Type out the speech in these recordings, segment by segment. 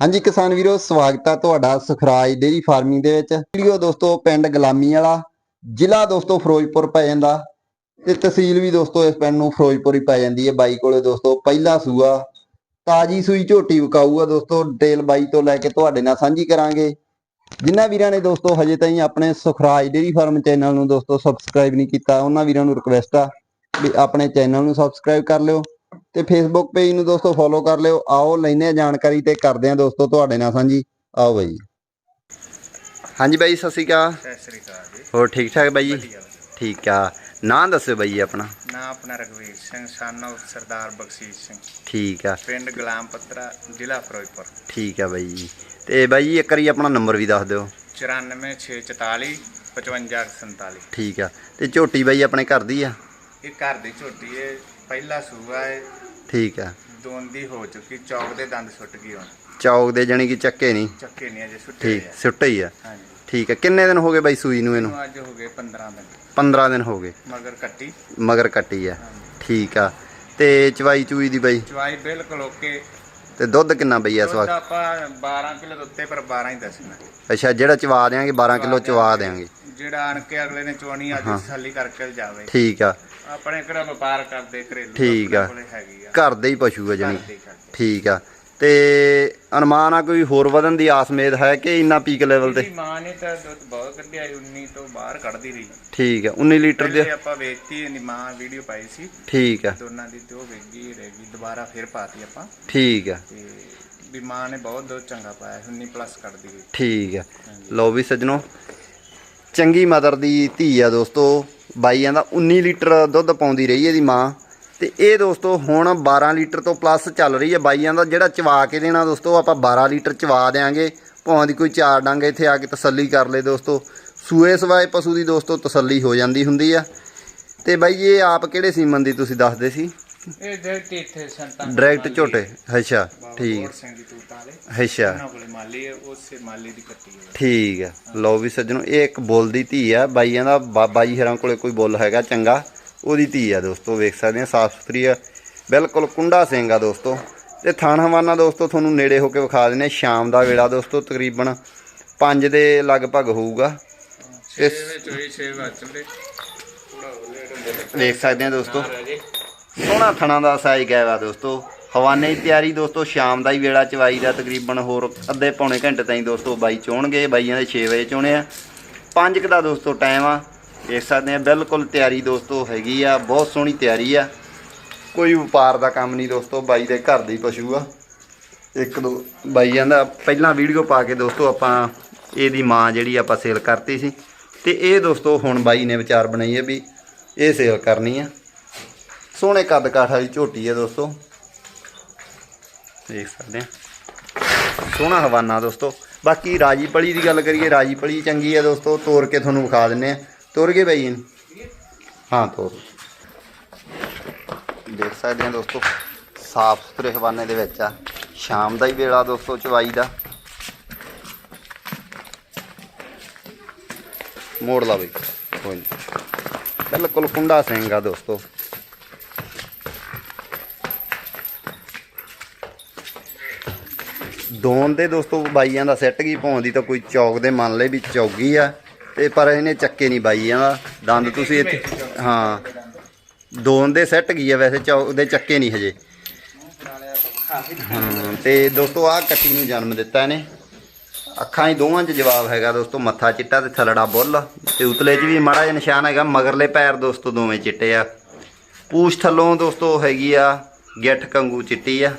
ਹਾਂਜੀ ਕਿਸਾਨ ਵੀਰੋ, ਸਵਾਗਤ ਆ ਤੁਹਾਡਾ ਸੁਖਰਾਜ ਡੇਰੀ ਫਾਰਮਿੰਗ ਦੇ ਵਿੱਚ। ਵੀਡੀਓ ਦੋਸਤੋ, ਪਿੰਡ ਗੁਲਾਮੀ ਵਾਲਾ, ਜ਼ਿਲ੍ਹਾ ਦੋਸਤੋ ਫਿਰੋਜ਼ਪੁਰ ਪੈ ਜਾਂਦਾ ਤੇ ਤਹਿਸੀਲ ਵੀ ਦੋਸਤੋ ਇਸ ਪਿੰਡ ਨੂੰ ਫਿਰੋਜ਼ਪੁਰ ਹੀ ਪੈ ਜਾਂਦੀ ਹੈ। ਬਾਈ ਕੋਲੇ ਦੋਸਤੋ ਪਹਿਲਾ ਸੂਆ, ਤਾਜੀ ਸੂਈ ਝੋਟੀ ਵਿਕਾਊ ਆ ਦੋਸਤੋ ਡਿਟੇਲ ਬਾਈ ਤੋਂ ਲੈ ਕੇ ਤੁਹਾਡੇ ਨਾਲ ਸਾਂਝੀ ਕਰਾਂਗੇ। ਜਿਨ੍ਹਾਂ ਵੀਰਾਂ ਨੇ ਦੋਸਤੋ ਹਜੇ ਤਾਈਂ ਆਪਣੇ ਸੁਖਰਾਜ ਡੇਰੀ ਫਾਰਮ ਚੈਨਲ ਨੂੰ ਦੋਸਤੋ ਸਬਸਕ੍ਰਾਈਬ ਨਹੀਂ ਕੀਤਾ, ਉਹਨਾਂ ਵੀਰਾਂ ਨੂੰ ਰਿਕਵੈਸਟ ਆ ਵੀ ਆਪਣੇ ਚੈਨਲ ਨੂੰ ਸਬਸਕ੍ਰਾਈਬ ਕਰ ਲਿਓ। ਤੇ ਫੇਸਬੁੱਕ ਪੇਜ ਨੂੰ ਦੋਸਤੋ ਫੋਲੋ ਕਰ ਲਿਓ। ਆਓ ਲੈਨੇ ਜਾਣਕਾਰੀ ਤੇ ਕਰਦੇ ਆ ਦੋਸਤੋ ਤੁਹਾਡੇ ਨਾਲ ਸਾਂਝੀ। ਆਓ ਬਾਈ ਹਾਂਜੀ ਬਾਈ ਸਤਿ ਸ਼੍ਰੀ ਅਕਾਲ। ਸਤਿ ਸ੍ਰੀ ਅਕਾਲ ਜੀ। ਹੋਰ ਠੀਕ ਠਾਕ ਬਾਈ ਜੀ? ਠੀਕ ਆ। ਨਾਂ ਦੱਸਿਓ ਬਾਈ ਆਪਣਾ। ਨਾ ਆਪਣਾ ਰਗਵੀਰ ਸਿੰਘ ਸਾਨੋ ਸਰਦਾਰ ਬਖਸ਼ੀਸ਼ ਸਿੰਘ। ਠੀਕ ਆ। ਪਿੰਡ ਗੁਲਾਮ ਪੱਤਰਾ ਜ਼ਿਲ੍ਹਾ ਫਿਰੋਜ਼ਪੁਰ। ਠੀਕ ਆ ਬਾਈ ਜੀ। ਤੇ ਬਾਈ ਜੀ ਇੱਕ ਵਾਰੀ ਆਪਣਾ ਨੰਬਰ ਵੀ ਦੱਸ ਦਿਓ। 94644 5547 ਠੀਕ ਆ। ਤੇ ਝੋਟੀ ਬਾਈ ਆਪਣੇ ਘਰ ਦੀ ਆ? ਇਹ ਘਰ ਦੀ ਝੋਟੀ ਹੈ ਪਹਿਲਾ ਸੂਆ ਹੈ ਠੀਕ ਆ। ਦੋਂਦੀ ਹੋ ਚੁੱਕੀ ਚੌਕ ਦੇ ਦੰਦ ਸੁੱਟ ਗਈ ਹੁਣ। ਚੌਕ ਦੇ ਜਾਣੀ ਕਿ ਚੱਕੇ ਨਹੀਂ? ਚੱਕੇ ਨਹੀਂ ਅਜੇ ਸੁੱਟੇ ਠੀਕ ਆ। ਸੁੱਟੇ ਹੀ ਆ। ਹਾਂਜੀ। ਠੀਕ ਆ ਕਿੰਨੇ ਦਿਨ ਹੋ ਗਏ ਬਾਈ ਸੂਈ ਨੂੰ ਇਹਨੂੰ? ਇਹਨੂੰ ਅੱਜ ਹੋ ਗਏ 15 ਦਿਨ। 15 ਦਿਨ ਹੋ ਗਏ। ਮਗਰ ਕੱਟੀ। ਮਗਰ ਕੱਟੀ ਆ। ਠੀਕ ਆ। ਤੇ ਚਵਾਈ ਚੂਈ ਦੀ ਬਾਈ? ਚਵਾਈ ਬਿਲਕੁਲ ਓਕੇ। ਤੇ ਦੁੱਧ ਕਿੰਨਾ ਬਈ ਇਸ ਦੁੱਧ ਵਕਤ? ਆਪਾਂ 12 ਕਿਲੋ ਦੇ ਉੱਤੇ ਪਰ 12 ਹੀ ਦੱਸਣਾ। ਅੱਛਾ ਜਿਹੜਾ ਚਵਾ ਦੇਾਂਗੇ 12 ਕਿਲੋ ਚਵਾ ਦੇਾਂਗੇ ਜਿਹੜਾ ਆਣ ਕੇ ਅਗਲੇ ਨੇ ਚੋਣੀ ਅੱਜ ਤਸੱਲੀ ਕਰਕੇ ਜਾਵੇ ਠੀਕ ਆ। ਆਪਣੇ ਕਿਹੜਾ ਵਪਾਰ ਕਰਦੇ ਘਰੇਲੂ ਠੀਕ ਆ। ਆ। ਘਰ ਦੇ ਹੀ ਪਸ਼ੂ ਆ ਜਾਣੀ। ਠੀਕ ਆ। ਤੇ ਅਨੁਮਾਨ ਆ ਕੋਈ ਹੋਰ ਵਧਣ ਦੀ ਆਸ ਮੇਦ ਹੈ ਕਿ ਇੰਨਾ ਪੀਕ ਲੈਵਲ ਤੇ? ਮਾਂ ਨੇ ਤਾਂ ਦੁੱਧ ਬਹੁਤ ਕੱਢਿਆ ਸੀ, 19 ਤੋਂ ਬਾਹਰ ਕੱਢਦੀ ਰਹੀ। ਠੀਕ ਆ 19 ਲੀਟਰ ਦੇ ਆਪਾਂ ਵੇਚਤੀ ਇਹਦੀ ਮਾਂ ਵੀਡੀਓ ਪਾਈ ਸੀ। ਠੀਕ ਆ। ਦੋਨਾਂ ਦੀ ਤੇ ਉਹ ਵੇਚੀ ਰਹਿ ਗਈ ਦੁਬਾਰਾ ਫਿਰ ਪਾਤੀ ਆਪਾਂ। ਠੀਕ ਆ। ਤੇ ਵੀ ਮਾਂ ਨੇ ਬਹੁਤ ਦੁੱਧ ਚੰਗਾ ਪਾਇਆ 19 ਪਲੱਸ ਕੱਢਦੀ ਠੀਕ ਆ। ਲਓ ਵੀ ਸੱਜਣੋ ਚੰਗੀ ਮਦਰ ਦੀ ਧੀ ਆ ਦੋਸਤੋ ਬਾਈਆਂ ਦਾ 19 ਲੀਟਰ ਦੁੱਧ ਪਾਉਂਦੀ ਰਹੀ ਇਹਦੀ ਮਾਂ। ਤੇ ਇਹ ਦੋਸਤੋ ਹੁਣ 12 ਲੀਟਰ ਤੋਂ ਪਲੱਸ ਚੱਲ ਰਹੀ ਹੈ ਬਾਈਆਂ ਦਾ ਜਿਹੜਾ ਚਵਾ ਕੇ ਦੇਣਾ ਦੋਸਤੋ, ਆਪਾਂ 12 ਲੀਟਰ ਚਵਾ ਦੇਾਂਗੇ ਭਾਵੇਂ ਦੀ ਕੋਈ ਚਾਰ ਡੰਗ ਇੱਥੇ ਆ ਕੇ ਤਸੱਲੀ ਕਰ ਲੇ ਦੋਸਤੋ। ਸੂਏ ਸਵਾਏ ਪਸ਼ੂ ਦੀ ਦੋਸਤੋ ਤਸੱਲੀ ਹੋ ਜਾਂਦੀ ਹੁੰਦੀ ਆ। ਤੇ ਬਾਈ, ਇਹ ਆਪ ਕਿਹੜੇ ਸੀਮਨ ਦੀ ਤੁਸੀਂ ਦੱਸਦੇ ਸੀ? ਇਹ ਡਾਇਰੈਕਟ ਇੱਥੇ ਸੰਤਾਂ ਡਾਇਰੈਕਟ ਝੋਟੇ ਅੱਛਾ ਠੀਕ। ਸਿੰਘ ਦੀ ਤੂਤਾਂ ਵਾਲੇ। ਅੱਛਾ। ਉਹਨਾਂ ਕੋਲੇ ਮਾਲੀ ਹੈ ਉਸੇ ਮਾਲੀ ਦੀ ਕੱਟੀ ਹੈ। ਠੀਕ ਆ ਲਓ ਵੀ ਸੱਜਣੋ ਇਹ ਇੱਕ ਬੁੱਲ ਦੀ ਧੀ ਆ। ਬਾਈਆਂ ਦਾ ਬਾ- ਬਾਈ ਹਰਾਂ ਕੋਲੇ ਕੋਈ ਬੁੱਲ ਹੈਗਾ ਚੰਗਾ ਉਹਦੀ ਧੀ ਆ ਦੋਸਤੋ ਵੇਖ ਸਕਦੇ ਆ ਸਾਫ਼ ਸੁਥਰੀ ਆ। ਬਿਲਕੁਲ ਕੁੰਡਾ ਸਿੰਘ ਆ ਦੋਸਤੋ। ਤੇ ਥਣ ਹਵਾਨਾ ਦੋਸਤੋ ਤੁਹਾਨੂੰ ਨੇੜੇ ਹੋ ਕੇ ਵਿਖਾ ਦਿੰਨੇ। ਸ਼ਾਮ ਦਾ ਵੇਲਾ ਦੋਸਤੋ ਤਕਰੀਬਨ 5 ਦੇ ਲਗਭਗ ਹੋਊਗਾ। 6 ਵਿੱਚ ਹੋਈ 6 ਵੱਜ ਚੁੱਲੇ ਵੇਖ ਸਕਦੇ ਆ ਦੋਸਤੋ। ਸੋਹਣਾ ਥਣਾ ਦਾ ਸਾਈਜ਼ ਗਿਆ ਵਾ ਦੋਸਤੋ। ਹਵਾਨੇ ਦੀ ਤਿਆਰੀ ਦੋਸਤੋ, ਸ਼ਾਮ ਦਾ ਹੀ ਵੇਲਾ ਚਵਾਈ ਦਾ ਤਕਰੀਬਨ ਹੋਰ ਅੱਧੇ ਪੌਣੇ ਘੰਟੇ ਤਾਈਂ ਦੋਸਤੋ ਬਾਈ ਚੋਣਗੇ, ਬਾਈਆਂ ਦੇ 6 ਵਜੇ ਚੋਣੇ ਆ। 5 ਕੁ ਦਾ ਦੋਸਤੋ ਟਾਈਮ ਆ। ਦੇਖ ਸਕਦੇ ਆ, ਬਿਲਕੁਲ ਤਿਆਰੀ ਦੋਸਤੋ ਹੈਗੀ ਆ, ਬਹੁਤ ਸੋਹਣੀ ਤਿਆਰੀ ਆ। ਕੋਈ ਵਪਾਰ ਦਾ ਕੰਮ ਨਹੀਂ ਦੋਸਤੋ, ਬਾਈ ਦੇ ਘਰ ਦੇ ਪਸ਼ੂ ਆ। ਇੱਕ ਦੋ ਬਾਈਆਂ ਦਾ ਪਹਿਲਾਂ ਵੀਡੀਓ ਪਾ ਕੇ ਦੋਸਤੋ ਆਪਾਂ ਇਹਦੀ ਮਾਂ ਜਿਹੜੀ ਆਪਾਂ ਸੇਲ ਕਰਤੀ ਸੀ। ਤੇ ਇਹ ਦੋਸਤੋ ਹੁਣ ਬਾਈ ਨੇ ਵਿਚਾਰ ਬਣਾਈ ਹੈ ਵੀ ਇਹ ਸੇਲ ਕਰਨੀ ਆ। ਸੋਹਣੇ ਕੱਦ ਕਾਠ ਵਾਲੀ ਝੋਟੀ ਹੈ ਦੋਸਤੋ। ਦੇਖ ਸਕਦੇ ਆ ਸੋਹਣਾ ਹਵਾਨਾ ਦੋਸਤੋ। ਬਾਕੀ ਰਾਜੀ ਪਲੀ ਦੀ ਗੱਲ ਕਰੀਏ ਰਾਜੀ ਪਲੀ ਚੰਗੀ ਹੈ ਦੋਸਤੋ ਤੋੜ ਕੇ ਤੁਹਾਨੂੰ ਵਿਖਾ ਦਿੰਨੇ ਆ ਤੋੜ ਗਏ ਬਾਈ ਹਾਂ ਤੋੜ ਦੇਖ ਸਕਦੇ ਆ ਦੋਸਤੋ, ਸਾਫ਼ ਸੁਥਰੇ ਹਵਾਨੇ ਦੇ ਵਿੱਚ ਆ। ਸ਼ਾਮ ਦਾ ਹੀ ਵੇਲਾ ਦੋਸਤੋ, ਚਵਾਈ ਦਾ। ਮੋੜ ਲਾ ਬਈ। ਕੋਈ ਨਹੀਂ ਬਿਲਕੁਲ ਕੁੰਡਾ ਸਿੰਘ ਆ ਦੋਸਤੋ। ਦੋਨ ਦੇ ਦੋਸਤੋ, ਬਾਈਆਂ ਦਾ ਸੈੱਟ ਗਈ ਪਾਉਂਦੀ ਤਾਂ ਕੋਈ ਚੌਕ ਦੇ ਮੰਨ ਲਏ ਵੀ ਚੌਗੀ ਆ, ਤੇ ਪਰ ਇਹਨੇ ਚੱਕੇ ਨਹੀਂ ਬਾਈਆਂ ਦਾ। ਦੰਦ ਤੁਸੀਂ ਇੱਥੇ, ਹਾਂ। ਦੋਨ ਦੇ ਸੈੱਟ ਗਈ ਆ ਵੈਸੇ ਚੌਕ ਦੇ ਚੱਕੇ ਨਹੀਂ ਹਜੇ। ਹਾਂ, ਤੇ ਦੋਸਤੋ, ਆਹ ਕੱਟੀ ਨੂੰ ਜਨਮ ਦਿੱਤਾ ਇਹਨੇ। ਅੱਖਾਂ ਹੀ ਦੋਵਾਂ 'ਚ ਜਵਾਬ ਹੈਗਾ ਦੋਸਤੋ, ਮੱਥਾ ਚਿੱਟਾ ਤੇ ਥਲੜਾ ਬੁੱਲ। ਤੇ ਉਤਲੇ 'ਚ ਵੀ ਮਾੜਾ ਜਿਹਾ ਨਿਸ਼ਾਨ ਹੈਗਾ, ਮਗਰਲੇ ਪੈਰ ਦੋਸਤੋ ਦੋਵੇਂ ਚਿੱਟੇ ਆ। ਪੂਛ ਥੱਲੋਂ ਦੋਸਤੋ ਹੈਗੀ ਆ, ਗਿੱਠ ਕੰਗੂ ਚਿੱਟੀ ਆ।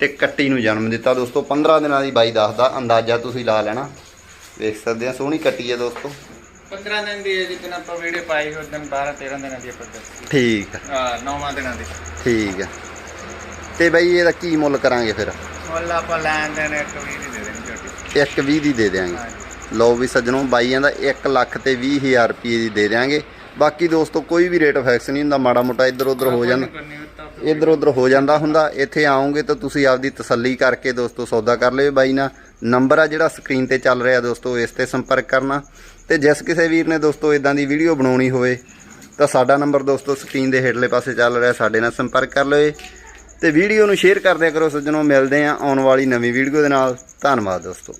ਤੇ ਕੱਟੀ ਨੂੰ ਜਨਮ ਦਿੱਤਾ ਦੋਸਤੋ। 15 ਦਿਨਾਂ ਦੀ ਬਾਈ ਦੱਸਦਾ ਅੰਦਾਜ਼ਾ ਤੁਸੀਂ ਲਾ ਲੈਣਾ। ਵੇਖ ਸਕਦੇ ਆ ਸੋਹਣੀ ਕੱਟੀ ਆ ਦੋਸਤੋ। 15 ਦਿਨ ਦੀ ਹੈ ਜਿੱਦਣ ਆਪਾਂ ਵੀਡੀਓ ਪਾਈ ਉਸ ਦਿਨ 12 13 ਦਿਨਾਂ ਦੀ ਆਪਾਂ ਦੱਸੀ। ਠੀਕ ਆ। 9ਵਾਂ ਦਿਨਾਂ ਦੀ। ਠੀਕ ਆ। ਤੇ ਬਾਈ ਇਹਦਾ ਕੀ ਮੁੱਲ ਕਰਾਂਗੇ ਫਿਰ? ਮੁੱਲ ਆਪਾਂ ਲੈਣ ਦੇਣ ਇੱਕ ਵੀ ਨਹੀਂ ਦੇ ਦੇਣੀ ਝੋਟੀ ਇੱਕ 20 ਦੀ ਦੇ ਹਾਂਜੀ। ਲਓ ਵੀ ਸੱਜਣੋ ਬਾਈਆਂ ਦਾ 1 ਲੱਖ ਤੇ 20000 ਰੁਪਏ ਦੀ ਦੇ ਦਿਆਂਗੇ। ਬਾਕੀ ਦੋਸਤੋ ਕੋਈ ਵੀ ਰੇਟ ਫਿਕਸ ਨਹੀਂ ਹੁੰਦਾ ਮਾੜਾ ਮੋਟਾ ਇੱਧਰ ਉੱਧਰ ਹੋ ਜਾਂਦਾ ਇੱਧਰ ਉੱਧਰ ਹੋ ਜਾਂਦਾ ਹੁੰਦਾ। ਇੱਥੇ ਆਓਗੇ ਤਾਂ ਤੁਸੀਂ ਆਪਦੀ ਤਸੱਲੀ ਕਰਕੇ ਦੋਸਤੋ ਸੌਦਾ ਕਰ ਲਿਓ ਬਾਈ ਨਾਲ। ਨੰਬਰ ਆ ਜਿਹੜਾ ਸਕਰੀਨ ਤੇ ਚੱਲ ਰਿਹਾ ਦੋਸਤੋ, ਇਸ ਤੇ ਸੰਪਰਕ ਕਰਨਾ। ਤੇ ਜਿਸ ਕਿਸੇ ਵੀਰ ਨੇ ਦੋਸਤੋ ਇਦਾਂ ਦੀ ਵੀਡੀਓ ਬਣਾਉਣੀ ਹੋਵੇ, ਤਾਂ ਸਾਡਾ ਨੰਬਰ ਦੋਸਤੋ ਸਕਰੀਨ ਦੇ ਹੇਠਲੇ ਪਾਸੇ ਚੱਲ ਰਿਹਾ, ਸਾਡੇ ਨਾਲ ਸੰਪਰਕ ਕਰ ਲਿਓ ਤੇ ਵੀਡੀਓ ਨੂੰ ਸ਼ੇਅਰ ਕਰਦਿਆ ਕਰੋ ਸੱਜਣੋ, ਮਿਲਦੇ ਆ ਆਉਣ ਵਾਲੀ ਨਵੀਂ ਵੀਡੀਓ ਦੇ ਨਾਲ। ਧੰਨਵਾਦ ਦੋਸਤੋ।